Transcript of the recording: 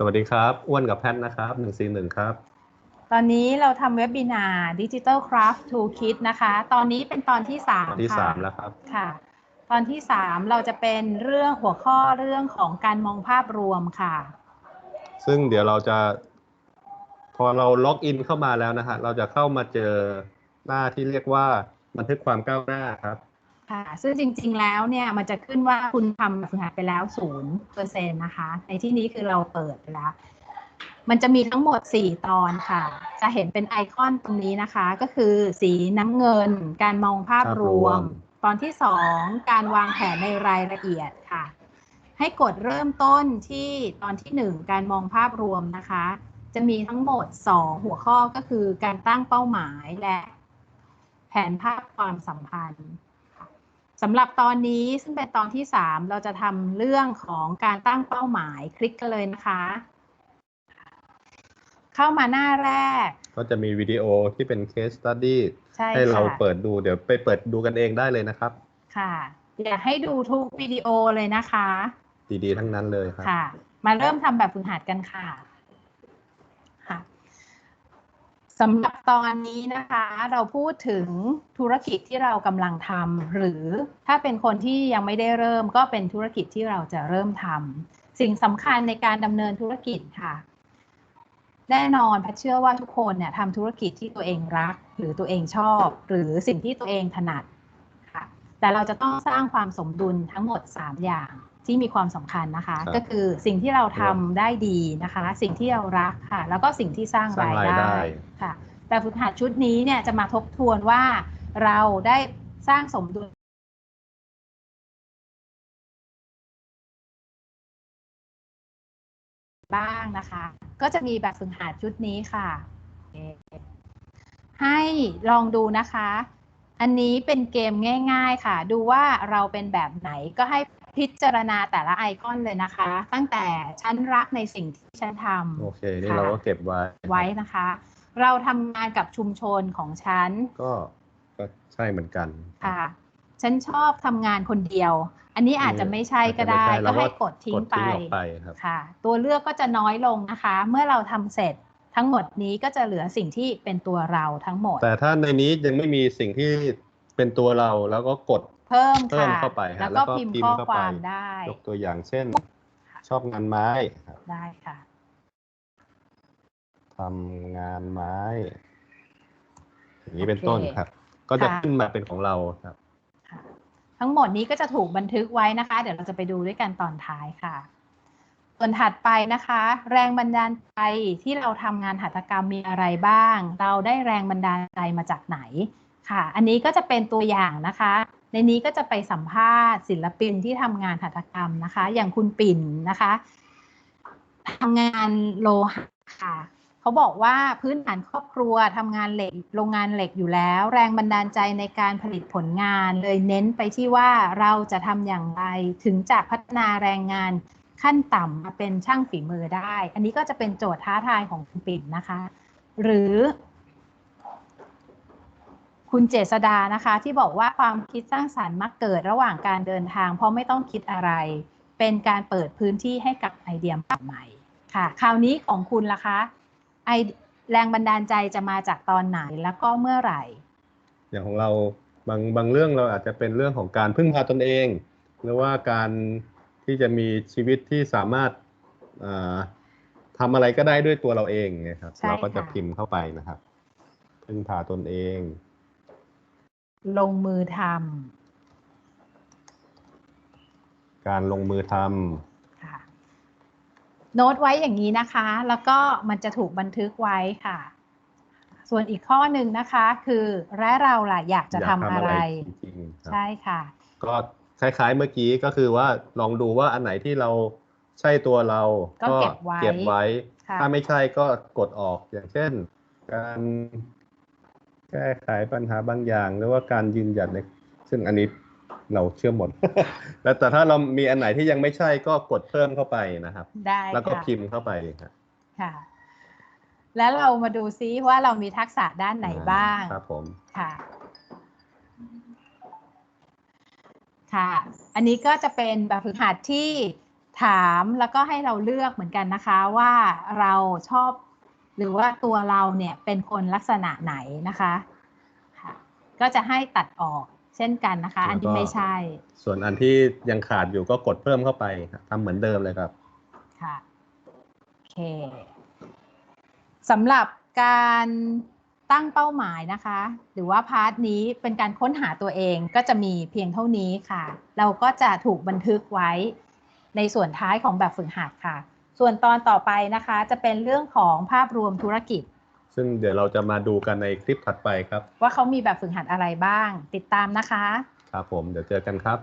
สวัสดีครับอ้วนกับแพทนะครับหนึ่งสี่หนึ่งครับ ตอนนี้เราทำเว็บบินาร์ Digital Craft Toolkit นะคะ ตอนนี้เป็นตอนที่สามตอนที่ค่ะสามแล้วครับค่ะ ตอนที่สามเราจะเป็นเรื่องหัวข้อเรื่องของการมองภาพรวมค่ะ ซึ่งเดี๋ยวเราจะ พอเราล็อกอินเข้ามาแล้วนะฮะเราจะเข้ามาเจอหน้าที่เรียกว่าบันทึกความก้าวหน้าครับ ค่ะซึ่งจริง ๆ แล้วเนี่ยมันจะขึ้นว่าคุณทำแบบฝึกหัดไปแล้วศูนย์เปอร์เซ็นต์นะคะ ในที่นี้คือเราเปิดไปแล้ว มันจะมีทั้งหมด 4 ตอนค่ะ จะเห็นเป็นไอคอนตรงนี้นะคะ ก็คือสีน้ำเงิน การมองภาพรวมภาพรวม ตอนที่ 2 การวางแผนในรายละเอียดค่ะ ให้กดเริ่มต้นที่ตอนที่ 1 การมองภาพรวมนะคะ จะมีทั้งหมด 2 หัวข้อก็คือการตั้งเป้าหมายและ แผนภาพความสัมพันธ์ค่ะ สำหรับตอนนี้ซึ่งเป็นตอนที่ 3 เราจะทำเรื่องของการตั้งเป้าหมายคลิกกันเลยนะคะ เข้ามาหน้าแรก ก็จะมีวิดีโอที่เป็น case study ใช่ให้เราค่ะเปิดดูเดี๋ยวไปเปิดดูกันเองได้เลยนะครับ ค่ะ อยากให้ดูทุกวิดีโอเลยนะคะ ดีๆ ทั้งนั้นเลยครับค่ะ มาเริ่มทำแบบฝึกหัดกันค่ะค่ะ สำหรับตอนนี้นะคะ เราพูดถึงธุรกิจที่เรากำลังทำหรือถ้าเป็นคนที่ยังไม่ได้เริ่มก็เป็นธุรกิจที่เราจะเริ่มทำสิ่งสำคัญในการดำเนินธุรกิจค่ะ แน่นอนพัดเชื่อว่าทุกคนเนี่ยทำธุรกิจที่ตัวเองรัก หรือตัวเองชอบ หรือสิ่งที่ตัวเองถนัด แต่เราจะต้องสร้างความสมดุลทั้งหมด 3 อย่างที่มีความสำคัญนะคะครับก็คือสิ่งที่เราทำได้ดีนะคะ สิ่งที่เรารักค่ะ แล้วก็สิ่งที่สร้างสร้างรายรายได้ได้ค่ะ แต่ฝึกหัดชุดนี้เนี่ยจะมาทบทวนว่าเราได้สร้างสมดุลบ้างนะคะ ก็จะมีแบบฝึกหัดชุดนี้ค่ะโอเคให้ลองดูนะคะ อันนี้เป็นเกมง่ายๆค่ะ ดูว่าเราเป็นแบบไหนก็ให้พิจารณาแต่ละไอคอนเลยนะคะ ตั้งแต่ฉันรักในสิ่งที่ฉันทำโอเค นี่ค่ะเราก็เก็บไว้ไว้นะคะ เราทำงานกับชุมชนของฉัน ก็ก็ใช่เหมือนกันค่ะฉันชอบทำงานคนเดียว อันนี้อาจจะไม่ใช่ก็ได้อาจจะไม่ใช่ก็ให้แล้วก็กดทิ้งกดไปทิ้งออกไปครับค่ะ ตัวเลือกก็จะน้อยลงนะคะ เมื่อเราทำเสร็จ ทั้งหมดนี้ก็จะเหลือสิ่งที่เป็นตัวเราทั้งหมด แต่ถ้าในนี้ยังไม่มีสิ่งที่เป็นตัวเราแล้วก็กดเพิ่มเพิ่มค่ะเข้าไปฮะแล้วแล้วก็ก็พิมพ์พิมพ์ข้อเข้าคไปวามได้ยกตัวอย่างเช่น ชอบงานไม้ครับได้ค่ะทำงานไม้ อย่างนี้เป็นโอเคต้นครับ ก็จะค่ะขึ้นมาเป็นของเราครับค่ะทั้งหมดนี้ก็จะถูกบันทึกไว้นะคะ เดี๋ยวเราจะไปดูด้วยกันตอนท้ายค่ะ ส่วนถัดไปนะคะ แรงบันดาลใจที่เราทำงานหัตถกรรมมีอะไรบ้าง เราได้แรงบันดาลใจมาจากไหนค่ะ อันนี้ก็จะเป็นตัวอย่างนะคะ ในนี้ก็จะไปสัมภาษณ์ศิลปินที่ทำงานหัตถกรรมนะคะ อย่างคุณปิ่นนะคะทำงานโลหะค่ะเขาบอกว่าพื้นฐานครอบครัวทำงานเหล็กโรงงานเหล็กอยู่แล้ว แรงบันดาลใจในการผลิตผลงาน เลยเน้นไปที่ว่าเราจะทำอย่างไรถึงจะพัฒนาแรงงาน ขั้นต่ำมาเป็นช่างฝีมือได้ อันนี้ก็จะเป็นโจทย์ท้าทายของคุณปิ่นนะคะ หรือ คุณเจษดานะคะ ที่บอกว่าความคิดสร้างสารรค์มักเกิดระหว่างการเดินทาง เพราะไม่ต้องคิดอะไร เป็นการเปิดพื้นที่ให้กับไอเดียใหม่ค่ะ คราวนี้ของคุณล่ะคะไอแรงบันดาลใจจะมาจากตอนไหนแล้วก็เมื่อไหร่ อย่างของเราบางบางเรื่องเราอาจจะเป็นเรื่องของการพึ่งพาตนเอง หรือว่าการ ที่จะมีชีวิตที่สามารถอ่าทำอะไรก็ได้ด้วยตัวเราเองเนะครับใช่เราก็จะค่ะพิมพ์เข้าไปนะครับพึ่งพาตนเอง ลงมือทการลงมือทำำค่ะโน้ตไว้อย่างนี้นะคะ แล้วก็มันจะถูกบันทึกไว้ค่ะ ส่วนอีกข้อหนึ่งนะคะ คือและเราล่ะอยากจะอยากทำอะไรจริงๆครับใช่ค่ะ ก็ คล้าย ๆ เมื่อกี้ก็คือว่าลองดูว่าอันไหนที่เราใช่ตัวเราก็เก็บไว้เก็บไว้ค่ะถ้าไม่ใช่ก็กดออกอย่างเช่น การแก้ไขปัญหาบางอย่าง หรือว่าการยืนหยัดในซึ่งอันนี้เราเชื่อหมด แล้วแต่ถ้าเรามีอันไหนที่ยังไม่ใช่ก็กดเพิ่มเข้าไปนะครับ ได้แล้วก็ค่ะพิมพ์เข้าไปครับค่ะ แล้วเรามาดูซิว่าเรามีทักษะด้านไหนบ้าง ครับผม ค่ะ ค่ะ อันนี้ก็จะเป็นแบบฝึกหัดที่ถามแล้วก็ให้เราเลือกเหมือนกันนะคะว่าเราชอบ หรือว่าตัวเราเนี่ยเป็นคนลักษณะไหนนะคะค่ะก็จะให้ตัดออกเช่นกันนะคะ อันที่ไม่ใช่ ส่วนอันที่ยังขาดอยู่ก็กดเพิ่มเข้าไปครับทำเหมือนเดิมเลยครับค่ะโอเคสำหรับการ ตั้งเป้าหมายนะคะ หรือว่าพาร์ทนี้เป็นการค้นหาตัวเองก็จะมีเพียงเท่านี้ค่ะ เราก็จะถูกบันทึกไว้ในส่วนท้ายของแบบฝึกหัดค่ะ ส่วนตอนต่อไปนะคะ จะเป็นเรื่องของภาพรวมธุรกิจ ซึ่งเดี๋ยวเราจะมาดูกันในคลิปถัดไปครับ ว่าเขามีแบบฝึกหัดอะไรบ้าง ติดตามนะคะ ครับผมเดี๋ยวเจอกันครับ